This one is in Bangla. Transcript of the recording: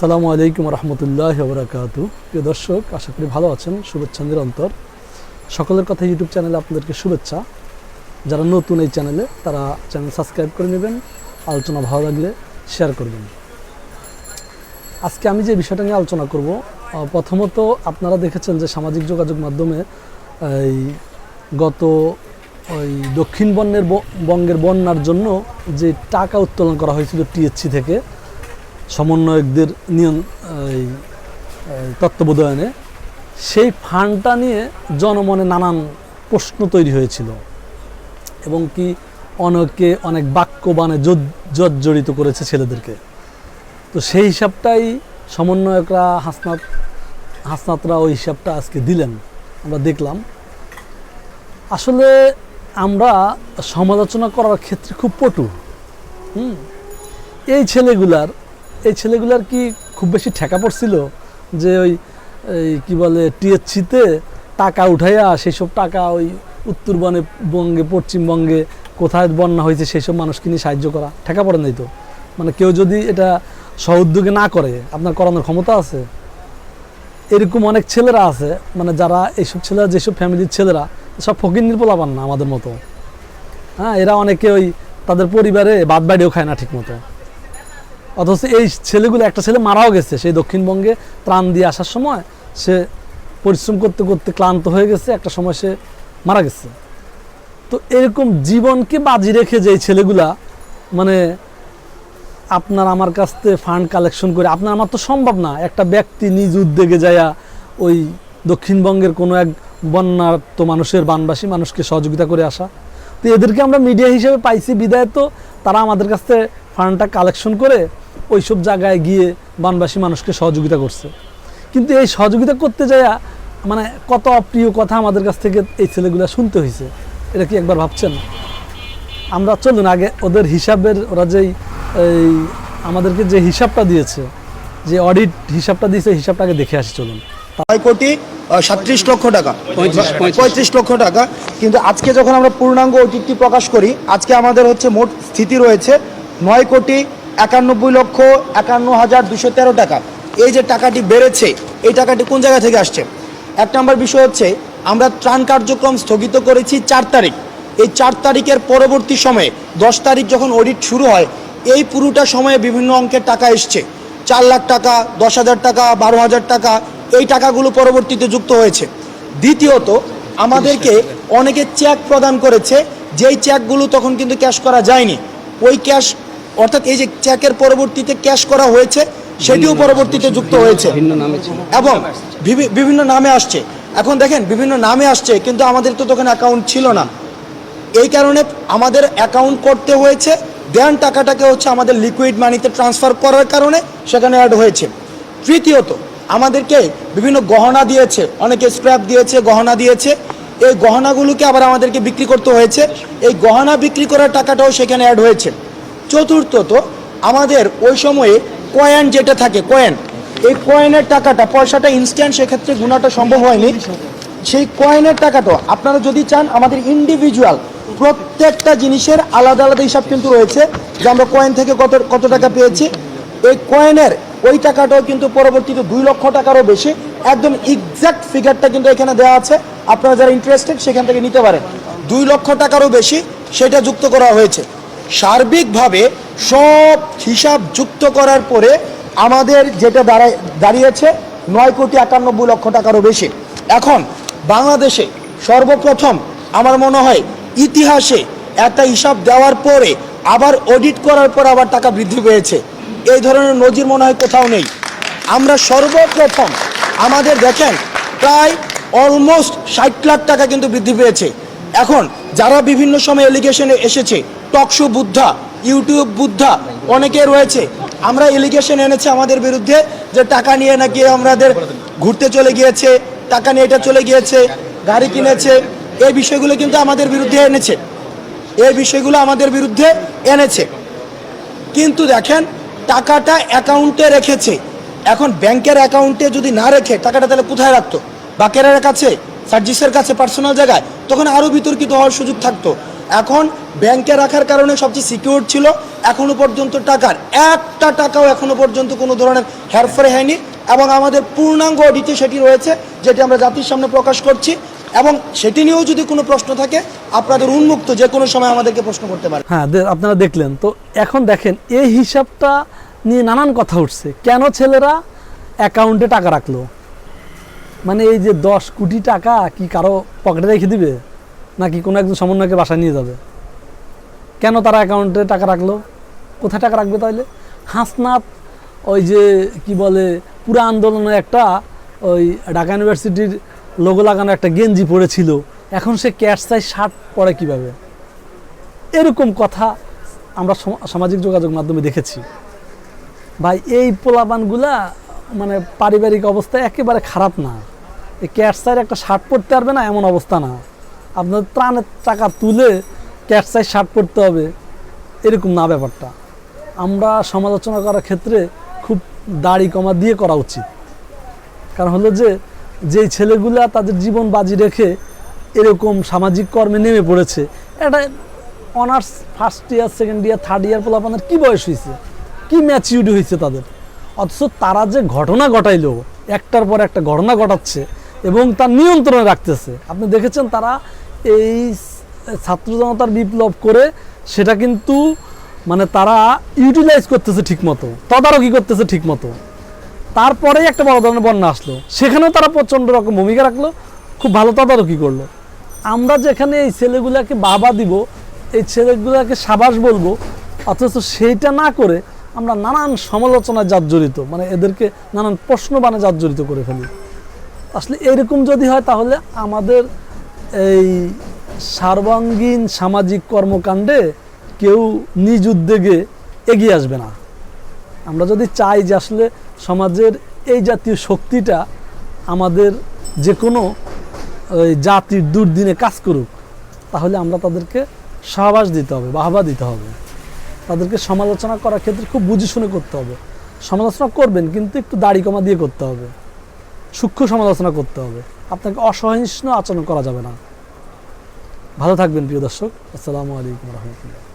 সালামু আলাইকুম রহমতুল্লাহ বরাকাতু প্রিয় দর্শক, আশা করি ভালো আছেন। শুভেচ্ছা নিরন্তর সকলের কথা ইউটিউব চ্যানেলে আপনাদেরকে শুভেচ্ছা। যারা নতুন এই চ্যানেলে, তারা চ্যানেল সাবস্ক্রাইব করে নেবেন, আলোচনা ভালো লাগলে শেয়ার করবেন। আজকে আমি যে বিষয়টা নিয়ে আলোচনা করব প্রথমত আপনারা দেখেছেন যে সামাজিক যোগাযোগ মাধ্যমে, এই গত, ওই দক্ষিণ বন্যের বঙ্গের বন্যার জন্য যে টাকা উত্তোলন করা হয়েছিল টিএসসি থেকে সমন্বয়কদের নিয়ন তত্ত্বাবধানে সেই ফান্ডটা নিয়ে জনমনে নানান প্রশ্ন তৈরি হয়েছিল। এবং কি অনেকে অনেক বাক্যবানে জড- জর্জরিত করেছে ছেলেদেরকে। তো সেই হিসাবটাই সমন্বয়করা হাসনাত হাসনাতরা ওই হিসাবটা আজকে দিলেন। আমরা দেখলাম। আসলে আমরা সমালোচনা করার ক্ষেত্রে খুব পটু। হুম? এই ছেলেগুলার এই ছেলেগুলার কি খুব বেশি ঠেকা পড়ছিল? যে ওই কি বলে, টিএসসিতে টাকা উঠাইয়া সেই সব টাকা ওই উত্তরবঙ্গে বঙ্গে, পশ্চিমবঙ্গে কোথায় বন্যা হয়েছে সেই সব মানুষকে নিয়ে সাহায্য করা? ঠেকা পড়ে নাই তো? মানে কেউ যদি এটা সউদ্যোগে না করে, আপনার করানোর ক্ষমতা আছে? এরকম অনেক ছেলেরা আছে মানে যারা এইসব ছেলেরা, যেসব ফ্যামিলির ছেলেরা, সব ফকির নির্পলাপান না আমাদের মতো। হ্যাঁ এরা অনেকে ওই তাদের পরিবারে বাদ বাড়িও খায় না ঠিক মতো অথচ এই ছেলেগুলো, একটা ছেলে মারাও গেছে, সেই দক্ষিণবঙ্গে ত্রাণ দিয়ে আসার সময় সে পরিশ্রম করতে করতে ক্লান্ত হয়ে গেছে, একটা সময় সে মারা গেছে। তো এরকম জীবনকে বাজি রেখে যে ছেলেগুলা মানে আপনার আমার কাছ থেকে ফান্ড কালেকশন করে, আপনার আমার তো সম্ভব না, একটা ব্যক্তি নিজ উদ্যোগে যায়া ওই দক্ষিণবঙ্গের কোনো এক বন্যার্ত মানুষের বানবাসী মানুষকে সহযোগিতা করে আসা। তো এদেরকে আমরা মিডিয়া হিসেবে পাইছি বিদায় তো তারা আমাদের কাছ থেকে ফান্ডটা কালেকশন করে ওইসব জায়গায় গিয়ে বানবাসী মানুষকে সহযোগিতা করছে। কিন্তু এই সহযোগিতা করতে যায়া মানে কত অপ্রিয় কথা আমাদের কাছ থেকে এই ছেলেগুলা শুনতে হয়েছে এটা কি একবার ভাবছেন? আমরা চলুন আগে ওদের হিসাবের ওরা যেই এই আমাদেরকে যে হিসাবটা দিয়েছে যে অডিট হিসাবটা দিয়েছে হিসাবটা আগে দেখে আসি চলুন। ছয় কোটি সাত্রিশ লক্ষ টাকা। পঁয়ত্রিশ লক্ষ টাকা। কিন্তু আজকে যখন আমরা পূর্ণাঙ্গ ওটিটি প্রকাশ করি আজকে আমাদের হচ্ছে মোট স্থিতি রয়েছে নয় কোটি একানব্বই লক্ষ একান্ন হাজার দুশো তেরো টাকা। এই যে টাকাটি বেড়েছে, এই টাকাটি কোন জায়গা থেকে আসছে? এক নম্বর বিষয় হচ্ছে, আমরা ত্রাণ কার্যক্রম স্থগিত করেছি চার তারিখ। এই চার তারিখের পরবর্তী সময়ে, দশ তারিখ যখন অডিট শুরু হয়, এই পুরোটা সময়ে বিভিন্ন অঙ্কের টাকা এসছে। চার লাখ টাকা, দশ হাজার টাকা, বারো হাজার টাকা, এই টাকাগুলো পরবর্তীতে যুক্ত হয়েছে। দ্বিতীয়ত, আমাদেরকে অনেকে চেক প্রদান করেছে, যেই চেকগুলো তখন কিন্তু ক্যাশ করা যায়নি। ওই ক্যাশ অর্থাৎ এই যে চেকের পরবর্তীতে ক্যাশ করা হয়েছে সেটিও পরবর্তীতে যুক্ত হয়েছে। এবং বিভিন্ন নামে আসছে। এখন দেখেন বিভিন্ন নামে আসছে কিন্তু আমাদের তো তখন অ্যাকাউন্ট ছিল না। এই কারণে আমাদের অ্যাকাউন্ট করতে হয়েছে দেন টাকাটাকে হচ্ছে আমাদের লিকুইড মানিতে ট্রান্সফার করার কারণে সেখানে অ্যাড হয়েছে। তৃতীয়ত আমাদেরকে বিভিন্ন গহনা দিয়েছে অনেকে স্ক্র্যাপ দিয়েছে গহনা দিয়েছে। এই গহনাগুলোকে আবার আমাদেরকে বিক্রি করতে হয়েছে। এই গহনা বিক্রি করার টাকাটাও সেখানে অ্যাড হয়েছে। চতুর্থত আমাদের ওই সময়ে কয়েন যেটা থাকে কয়েন এই কয়েনের টাকাটা, পয়সাটা ইনস্ট্যান্ট সেক্ষেত্রে গুণাটা সম্ভব হয়নি। সেই কয়েনের টাকাটা আপনারা যদি চান, আমাদের ইন্ডিভিজুয়াল প্রত্যেকটা জিনিসের আলাদা আলাদা হিসাব কিন্তু রয়েছে, যে আমরা কয়েন থেকে কত কত টাকা পেয়েছি। এই কয়েনের ওই টাকাটাও কিন্তু পরবর্তীতে দুই লক্ষ টাকারও বেশি। একদম এক্সাক্ট ফিগারটা কিন্তু এখানে দেওয়া আছে। আপনারা যারা ইন্টারেস্টেড সেখান থেকে নিতে পারেন। দুই লক্ষ টাকারও বেশি সেটা যুক্ত করা হয়েছে। সার্বিকভাবে সব হিসাব যুক্ত করার পরে আমাদের যেটা দাঁড়ায়, দাঁড়িয়েছে নয় কোটি একানব্বই লক্ষ টাকারও বেশি। এখন বাংলাদেশে সর্বপ্রথম আমার মনে হয় ইতিহাসে একটা হিসাব দেওয়ার পরে আবার অডিট করার পর আবার টাকা বৃদ্ধি পেয়েছে। এই ধরনের নজির মনে হয় কোথাও নেই। আমরা সর্বপ্রথম আমাদের দেখেন প্রায় অলমোস্ট ষাট লাখ টাকা কিন্তু বৃদ্ধি পেয়েছে। এখন যারা বিভিন্ন সময় এলিগেশনে এসেছে টকশো বুদ্ধা ইউটিউব বুদ্ধা অনেকে রয়েছে। আমরা এলিগেশন এনেছি আমাদের বিরুদ্ধে যে টাকা নিয়ে নাকি আমাদের ঘুরতে চলে গিয়েছে, টাকা নিয়ে এটা চলে গিয়েছে, গাড়ি কিনেছে, এই বিষয়গুলো কিন্তু আমাদের বিরুদ্ধে এনেছে। এই বিষয়গুলো আমাদের বিরুদ্ধে এনেছে। কিন্তু দেখেন, টাকাটা অ্যাকাউন্টে রেখেছে। এখন ব্যাংকের অ্যাকাউন্টে যদি না রেখে, টাকাটা তাহলে কোথায় রাখতো? বাকেরার কাছে, সার্জিসের কাছে পার্সোনাল জায়গায়? তখন আরও বিতর্কিত হওয়ার সুযোগ থাকতো। এখন ব্যাংকে রাখার কারণে সবচেয়ে সিকিউর ছিল এখনও পর্যন্ত টাকার। একটা টাকাও এখনও পর্যন্ত কোনো ধরনের হেরফের হয়নি এবং আমাদের পূর্ণাঙ্গ অডিটে সেটি রয়েছে, যেটি আমরা জাতির সামনে প্রকাশ করছি এবং সেটি নিয়েও যদি কোনো প্রশ্ন থাকে, আপনাদের উন্মুক্ত যে কোনো সময় আমাদেরকে প্রশ্ন করতে পারে। হ্যাঁ আপনারা দেখলেন। তো এখন দেখেন, এই হিসাবটা নিয়ে নানান কথা উঠছে। কেন ছেলেরা অ্যাকাউন্টে টাকা রাখল? মানে এই যে দশ কোটি টাকা কি কারও পকেটে রেখে দিবে? নাকি কোনো একজন সমন্বয়কে বাসায় নিয়ে যাবে? কেন তারা অ্যাকাউন্টে টাকা রাখল? কোথায় টাকা রাখবে তাহলে হাসনাত ওই যে কি বলে, পুরো আন্দোলনে একটা ওই ঢাকা ইউনিভার্সিটির লোগো লাগানো একটা গেঞ্জি পড়েছিল এখন সে ক্যাশ চাই, শার্ট পরে কীভাবে? এরকম কথা আমরা সামাজিক যোগাযোগ মাধ্যমে দেখেছি। ভাই, এই পোলাপানগুলা মানে পারিবারিক অবস্থা একেবারে খারাপ না। এই ক্যাটসাইর একটা শার্ট পরতে পারবে না, এমন অবস্থা না। আপনার ত্রাণের টাকা তুলে ক্যাটসাইর শার্ট পরতে হবে। এরকম না ব্যাপারটা। আমরা সমালোচনা করার ক্ষেত্রে খুব দাড়ি কমা দিয়ে করা উচিত। কারণ হলো যে, যেই ছেলেগুলা তাদের জীবন বাজি রেখে এরকম সামাজিক কর্মে নেমে পড়েছে, এটা honours first year second year third year পোলাপানের কী বয়স হয়েছে কী ম্যাচিউরিটি হয়েছে তাদের? অথচ তারা যে ঘটনা ঘটাইলো, একটার পর একটা ঘটনা ঘটাচ্ছে এবং তার নিয়ন্ত্রণে রাখতেছে। আপনি দেখেছেন তারা এই ছাত্র জনতার বিপ্লব করে সেটা কিন্তু মানে তারা ইউটিলাইজ করতেছে ঠিকমতো, তদারকি করতেছে ঠিকমতো। তারপরেই একটা বড় ধরনের বন্যা আসলো। সেখানেও তারা প্রচণ্ড রকম ভূমিকা রাখল, খুব ভালো তদারকি করল। আমরা যেখানে এই ছেলেগুলাকে বাবা দিব, এই ছেলেগুলাকে সাবাস বলব, অথচ সেইটা না করে আমরা নানান সমালোচনায় জর্জরিত মানে এদেরকে নানান প্রশ্ন বানে জর্জরিত করে ফেলি। আসলে এরকম যদি হয় তাহলে আমাদের এই সার্বাঙ্গীন সামাজিক কর্মকাণ্ডে কেউ নিজ উদ্যোগে এগিয়ে আসবে না। আমরা যদি চাই যে আসলে সমাজের এই জাতীয় শক্তিটা আমাদের যে কোনো জাতির দুর্দিনে কাজ করুক, তাহলে আমরা তাদেরকে সাহবাস দিতে হবে, বাহবা দিতে হবে। তাদেরকে সমালোচনা করার ক্ষেত্রে খুব বুঝে শুনে করতে হবে। সমালোচনা করবেন, কিন্তু একটু দাড়ি কমা দিয়ে করতে হবে। সূক্ষ্ম সমালোচনা করতে হবে। আপনাকে অসহিষ্ণু আচরণ করা যাবে না। ভালো থাকবেন প্রিয় দর্শক। আসসালামু আলাইকুম রহমতুল্লাহ।